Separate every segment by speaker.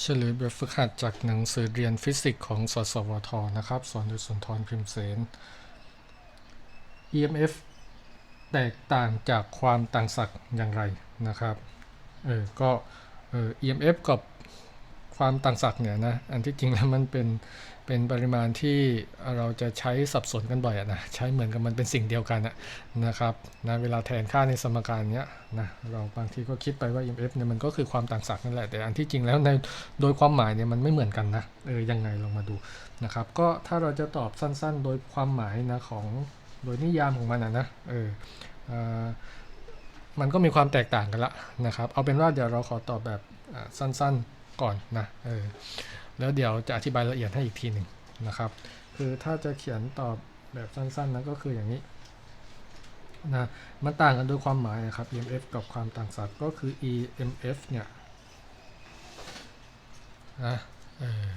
Speaker 1: เฉลยแบบฝึกหัดจากหนังสือเรียนฟิสิกส์ของสสวทนะครับ สอนโดยสุนทรพิมเสน EMF แตกต่างจากความต่างศักย์อย่างไรนะครับ เออ ก็เออ EMF กับ ความต่างศักย์เนี่ยนะอันที่จริงแล้วมันเป็นเป็นปริมาณที่เราจะใช้สับสนกันบ่อยอะนะใช้เหมือนกับมันเป็นสิ่งเดียวกันอะนะครับนะเวลาแทนค่าในสมการเนี้ยนะเราบางทีก็คิดไปว่า mf เนี่ยมันก็คือความต่างศักย์นั่นแหละแต่อันที่จริงแล้วในโดยความหมายเนี่ยมันไม่เหมือนกันนะเออยังไงลองมาดูนะครับก็ถ้าเราจะตอบสั้นๆ โดยความหมายนะของโดยนิยามของมันนะนะเออมันก็มีความแตกต่างกันละนะครับ เอาเป็นว่าเดี๋ยวเราขอตอบแบบสั้นๆ ก่อนนะเออแล้วเดี๋ยวจะอธิบายละเอียดให้อีกทีหนึ่งนะครับ คือถ้าจะเขียนตอบแบบสั้นๆนะก็คืออย่างนี้นะมันต่างกันโดยความหมายนะครับ EMF กับความต่างศักย์ก็คือ EMF เนี่ยนะเออ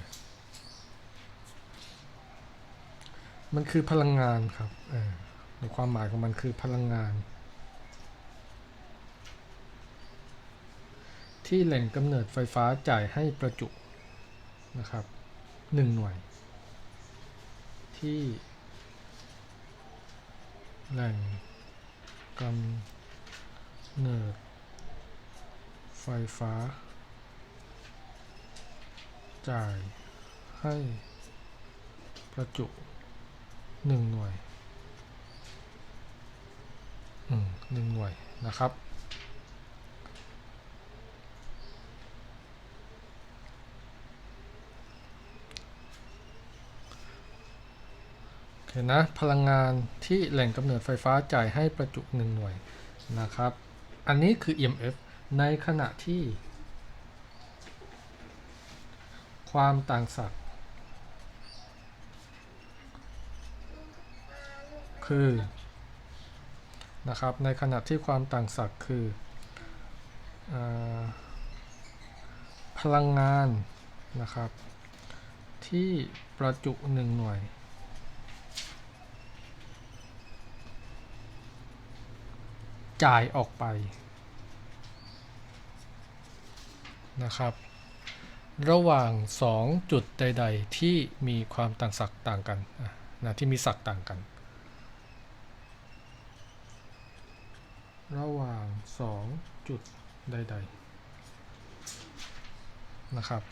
Speaker 1: มันคือพลังงานครับเออในความหมายของมันคือพลังงาน ที่แหล่งกำเนิดไฟฟ้าจ่ายให้ประจุนะครับหนึ่งหน่วย ที่ แหล่งกำเนิดไฟฟ้า จ่ายให้ประจุหนึ่งหน่วยหนึ่งหน่วยนะครับ เคนนะพลังงานที่แหล่งกำเนิดไฟฟ้าจ่ายให้ประจุหนึ่งหน่วยนะครับ อันนี้คือ EMF ในขณะที่ ความต่างศักย์คือนะครับในขณะที่ความต่างศักย์คืออพลังงานนะครับ ที่ประจุหนึ่งหน่วย จ่ายออกไปนะครับ ระหว่าง 2 จุดใด ๆ ที่มีความต่างศักย์ต่างกันนะที่มีศักย์ต่างกัน ระหว่าง 2 จุดใด ๆ นะครับ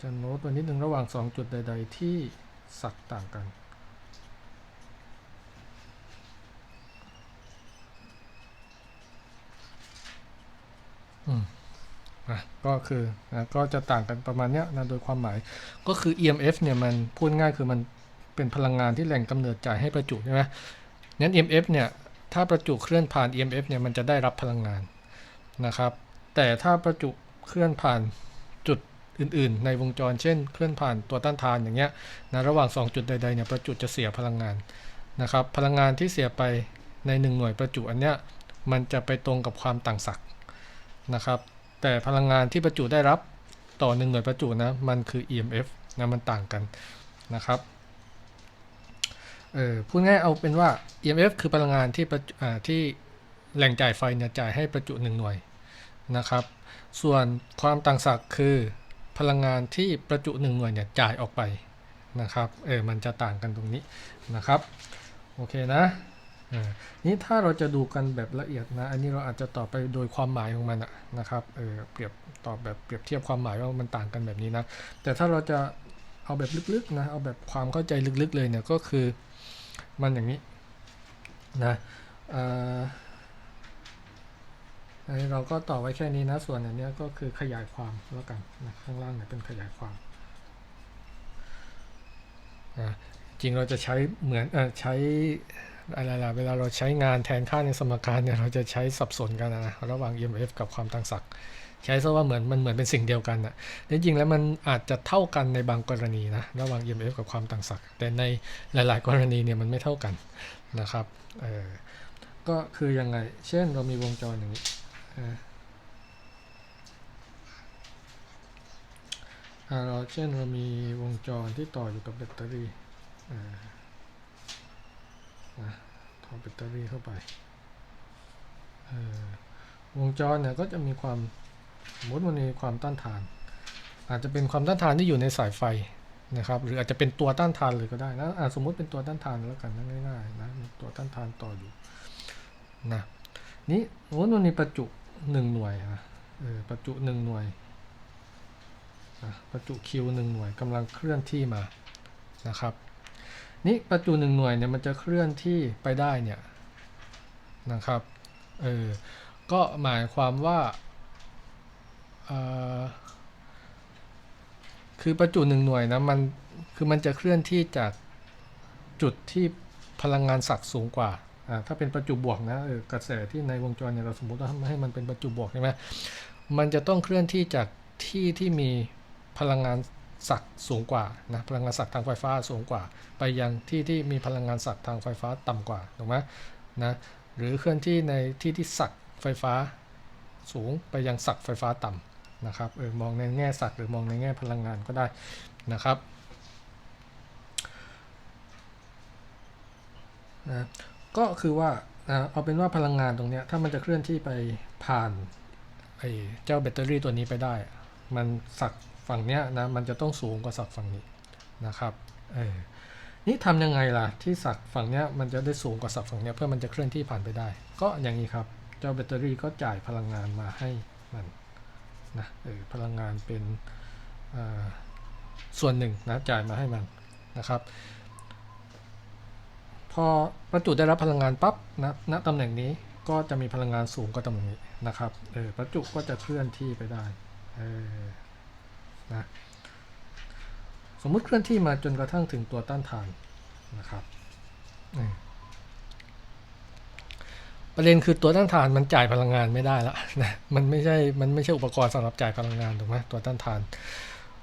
Speaker 1: จะโน้ตไว้นิดหนึ่งระหว่าง 2 จุดใด ๆ ที่ศักย์ต่างกัน อืมอะ ก็คือนะก็จะต่างกันประมาณเนี้ยนะโดยความหมายก็คือ EMF เนี่ยมันพูดง่ายคือมันเป็นพลังงานที่แหล่งกำเนิดจ่ายให้ประจุใช่ไหมงั้น EMF เนี่ยถ้าประจุเคลื่อนผ่าน EMF เนี่ยมันจะได้รับพลังงานนะครับ แต่ถ้าประจุเคลื่อนผ่านจุดอื่น ๆ ในวงจร เช่น เคลื่อนผ่านตัวต้านทานอย่างเงี้ยนะระหว่าง 2 จุดใดๆเนี่ยประจุจะเสียพลังงานนะครับ พลังงานที่เสียไปใน 1 หน่วยประจุอันเนี้ยมันจะไปตรงกับความต่างศักย์ นะครับ แต่พลังงานที่ประจุได้รับต่อหนึ่งหน่วยประจุนะมันคือ EMF นะมันต่างกันนะครับเออพูดง่ายเอาเป็นว่า EMF คือพลังงานที่ประจุอ่าที่แหล่งจ่ายไฟเนี่ยจ่ายให้ประจุหนึ่งหน่วยนะครับ ส่วนความต่างศักย์คือพลังงานที่ประจุหนึ่งหน่วยเนี่ยจ่ายออกไปนะครับ เออ มันจะต่างกันตรงนี้นะครับ โอเคนะ นี่ถ้าเราจะดูกันแบบละเอียดนะ อันนี้เราอาจจะตอบไปโดยความหมายของมันนะครับเออเปรียบตอบแบบเปรียบเทียบความหมายว่ามันต่างกันแบบนี้นะ แต่ถ้าเราจะเอาแบบลึกๆนะ เอาแบบความเข้าใจลึกๆเลยเนี่ยก็คือมันอย่างนี้นะเอ่ออันนี้เราก็ต่อไว้แค่นี้นะ ส่วนอันนี้ก็คือขยายความแล้วกันนะข้างล่างเนี่ยเป็นขยายความจริงเราจะใช้เหมือนอใช้ อะไรล่ะเวลาเราใช้งานแทนค่าในสมการเนี่ยเราจะใช้สับสนกันนะระหว่าง EMF กับความต่างศักย์ใช้ซะว่าเหมือนมันเหมือนเป็นสิ่งเดียวกันนะแต่จริงๆแล้วมันอาจจะเท่ากันในบางกรณีนะระหว่าง EMF กับความต่างศักย์แต่ในหลาย ๆ กรณีเนี่ยมันไม่เท่ากันนะครับเออก็คือยังไง เช่นเรามีวงจรอย่างนี้เอ่ออ่าเราเช่นเรามีวงจรที่ต่ออยู่กับแบตเตอรี่อ่อ นะถอแบตเตอรี่เข้าไปวงจรเนี่ยก็จะมีความสมมติมันมีความต้านทาน อาจจะเป็นความต้านทานที่อยู่ในสายไฟนะครับ หรืออาจจะเป็นตัวต้านทานเลยก็ได้นะะสมมติเป็นตัวต้านทานแล้วกันง่ายๆนะตัวต้านทานต่ออยู่นะนี่สมมติมันมีประจุหนึ่งหน่วยนะเออประจุหนึ่งหน่วยนะประจุคิวหนึ่งหน่วยกำลังเคลื่อนที่มานะครับ นี่ประจุหนึ่งหน่วยเนี่ยมันจะเคลื่อนที่ไปได้เนี่ยนะครับเออก็หมายความว่าคือประจุหนึ่งหน่วยนะมันคือมันจะเคลื่อนที่จากจุดที่พลังงานศักย์สูงกว่าอ่าถ้าเป็นประจุบวกนะกระแสที่ในวงจรเนี่ยเราสมมติว่าให้มันเป็นประจุบวกใช่ไหมมันจะต้องเคลื่อนที่จากที่ที่มีพลังงาน ศักย์สูงกว่านะพลังงานศักย์ทางไฟฟ้าสูงกว่า ไปยังที่ที่มีพลังงานศักย์ทางไฟฟ้าต่ำกว่าถูกไหมนะหรือเคลื่อนที่ในที่ที่ศักย์ไฟฟ้าสูงไปยังศักย์ไฟฟ้าต่ำนะครับเออมองในแง่ศักย์หรือมองในแง่พลังงานก็ได้นะครับนะก็คือว่านะเอาเป็นว่าพลังงานตรงเนี้ยถ้ามันจะเคลื่อนที่ไปผ่านไอ้เจ้าแบตเตอรี่ตัวนี้ไปได้ มันศัก ฝั่งเนี้ยนะมันจะต้องสูงกว่าศักย์ฝั่งนี้นะครับเออนี่ทำยังไงล่ะที่สักฝั่งเนี้ยมันจะได้สูงกว่าสักฝั่งเนี้ยเพื่อมันจะเคลื่อนที่ผ่านไปได้ ก็อย่างนี้ครับเจ้าแบตเตอรี่ก็จ่ายพลังงานมาให้มันนะเออพลังงานเป็นอ่าส่วนหนึ่งนะจ่ายมาให้มันนะครับพอประจุได้รับพลังงานปั๊บนะณตำแหน่งนี้ก็จะมีพลังงานสูงกว่าตำแหน่งนี้นะครับเออประจุก็จะเคลื่อนที่ไปได้เออ นะสมมุติเคลื่อนที่มาจนกระทั่งถึงตัวต้านทานนะครับประเด็นคือตัวต้านทานมันจ่ายพลังงานไม่ได้ละนะมันไม่ใช่มันไม่ใช่อุปกรณ์สำหรับจ่ายพลังงานถูกไหมตัวต้านทาน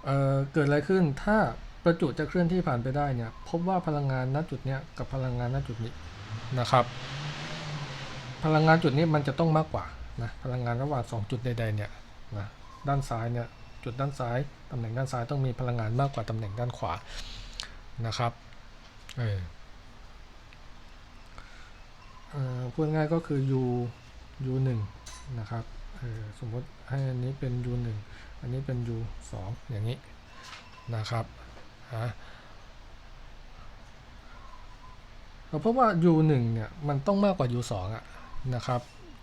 Speaker 1: เเกิดอะไรขึ้นถ้าประจุจะเคลื่อนที่ผ่านไปได้เนี่ย พบว่าพลังงานณจุดเนี้ยกับพลังงานณจุดนี้นะครับ พลังงานจุดนี้มันจะต้องมากกว่านะพลังงานระหว่างสองจุดใดๆเนี่ยนะด้านซ้ายเนี่ย จุดด้านซ้ายตำแหน่งด้านซ้ายต้องมีพลังงานมากกว่าตำแหน่งด้านขวานะครับเออพูดง่ายก็คือ u u 1นะครับสมมติให้อันนี้เป็น u 1อันนี้เป็น u 2อย่างนี้นะครับเราพบว่า u 1เนี่ยมันต้องมากกว่า u 2อะนะครับ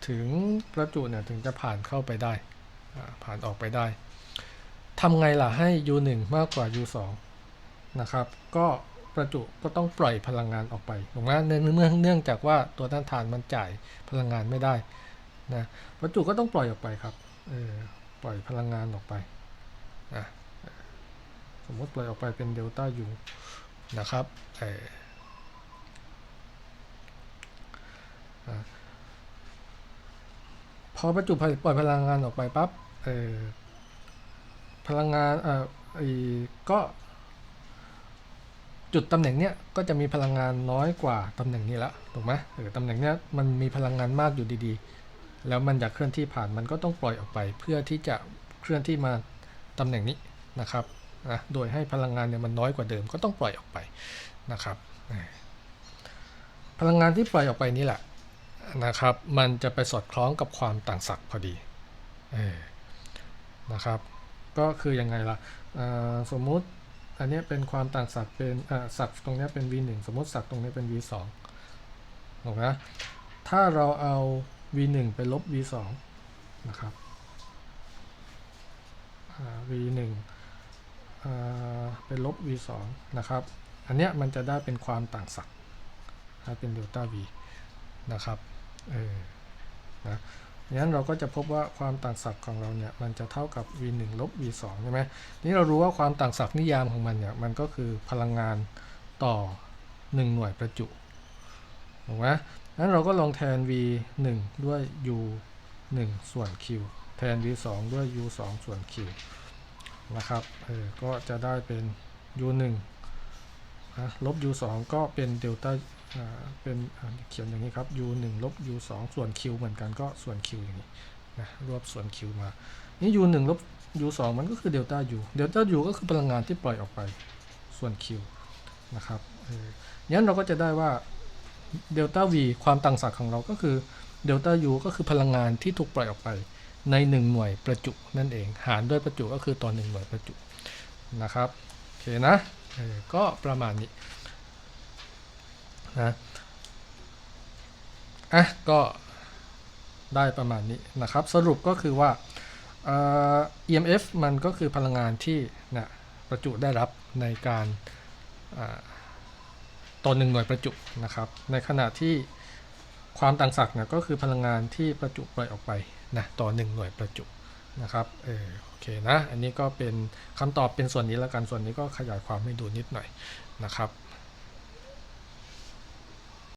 Speaker 1: ถึงประจุเนี่ยถึงจะผ่านเข้าไปได้ผ่านออกไปได้ ทำไงล่ะให้ u 1 มากกว่า u 2 นะครับ ก็ประจุก็ต้องปล่อยพลังงานออกไปถูกไหมเนื่องเนื่องจากว่าตัวต้านทานมันจ่ายพลังงานไม่ได้นะประจุก็ต้องปล่อยออกไปครับเออปล่อยพลังงานออกไปนะสมมติปล่อยออกไปเป็นเดลต้า u นะครับเออพอประจุปล่อยพลังงานออกไปปั๊บเออ พลังงานเอ่อไอ้ก็จุดตำแหน่งเนี้ยก็จะมีพลังงานน้อยกว่าตำแหน่งนี้ละถูกไหมเออตำแหน่งเนี้ยมันมีพลังงานมากอยู่ดีๆ แล้วมันอยากเคลื่อนที่ผ่านมันก็ต้องปล่อยออกไป เพื่อที่จะเคลื่อนที่มาตำแหน่งนี้นะครับนะโดยให้พลังงานเนี่ยมันน้อยกว่าเดิมก็ต้องปล่อยออกไปนะครับพลังงานที่ปล่อยออกไปนี่แหละนะครับ มันจะไปสอดคล้องกับความต่างศักย์พอดีเออนะครับ ก็คือยังไงล่ะสมมุติอันนี้เป็นความต่างศักย์เป็นศักย์ตรงนี้เป็น v 1สมมติศักย์ตรงนี้เป็น v 2ถูกไหมถ้าเราเอา v 1ไปลบ v 2นะครับ v 1อ่าไปลบ v 2นะครับ อันเนี้ยมันจะได้เป็นความต่างศักย์ถ้าเป็นเดลต้า v นะครับ เออ นะ งั้นเราก็จะพบว่าความต่างศักย์ของเราเนี่ยมันจะเท่ากับ v 1ลบ v 2ใช่ไหมนี่เรารู้ว่าความต่างศักย์นิยามของมันเนี่ยมันก็คือพลังงานต่อ 1 หน่วยประจุถูกไหมงั้นเราก็ลองแทน v 1ด้วย u 1ส่วน q แทน v 2ด้วย u 2ส่วน q นะครับ เออ ก็จะได้เป็น u 1นะลบ u 2ก็เป็นเดลต้า เป็นเขียนอย่างนี้ครับ u 1ลบ u 2ส่วน q เหมือนกันก็ส่วน q อย่างนี้นะรวบส่วน q มา นี่ u 1ลบ u 2มันก็คือเดลต้า u เดลต้า u ก็คือพลังงานที่ปล่อยออกไปส่วน q นะครับเอองั้นเราก็จะได้ว่าเดลต้า v ความต่างศักย์ของเราก็คือเดลต้า u ก็คือพลังงานที่ถูกปล่อยออกไปใน 1 หน่วยประจุนั่นเอง หารด้วยประจุก็คือต่อ1หน่วยประจุนะครับ โอเคนะก็ประมาณนี้ นะอะก็ได้ประมาณนี้นะครับ สรุปก็คือว่าเอ่อ EMF มันก็คือพลังงานที่นะประจุได้รับในการต่อหนึ่งหน่วยประจุนะครับ ในขณะที่ความต่างศักย์เนี่ยก็คือพลังงานที่ประจุปล่อยออกไปนะต่อหนึ่งหน่วยประจุนะครับเออโอเคนะ อันนี้ก็เป็นคำตอบเป็นส่วนนี้แล้วกันส่วนนี้ก็ขยายความให้ดูนิดหน่อยนะครับ